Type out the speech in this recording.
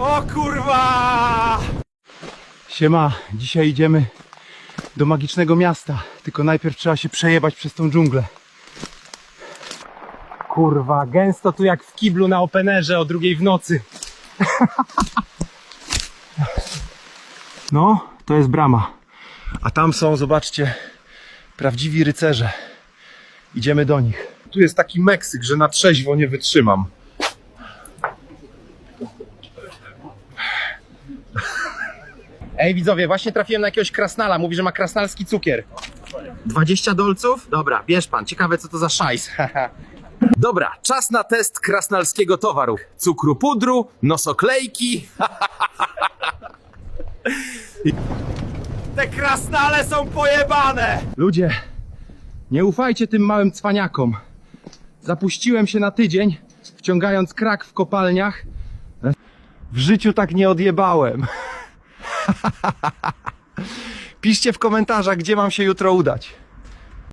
O kurwa! Siema, dzisiaj idziemy do magicznego miasta. Tylko najpierw trzeba się przejebać przez tą dżunglę. Kurwa, gęsto tu jak w kiblu na openerze o drugiej w nocy. No, to jest brama. A tam są, zobaczcie, prawdziwi rycerze. Idziemy do nich. Tu jest taki Meksyk, że na trzeźwo nie wytrzymam. Ej widzowie, właśnie trafiłem na jakiegoś krasnala. Mówi, że ma krasnalski cukier. 20 dolców? Dobra, bierz pan. Ciekawe co to za szajs. Dobra, czas na test krasnalskiego towaru. Cukru pudru, nosoklejki. Te krasnale są pojebane! Ludzie, nie ufajcie tym małym cwaniakom. Zapuściłem się na tydzień, wciągając krak w kopalniach. W życiu tak nie odjebałem. Piszcie w komentarzach, gdzie mam się jutro udać.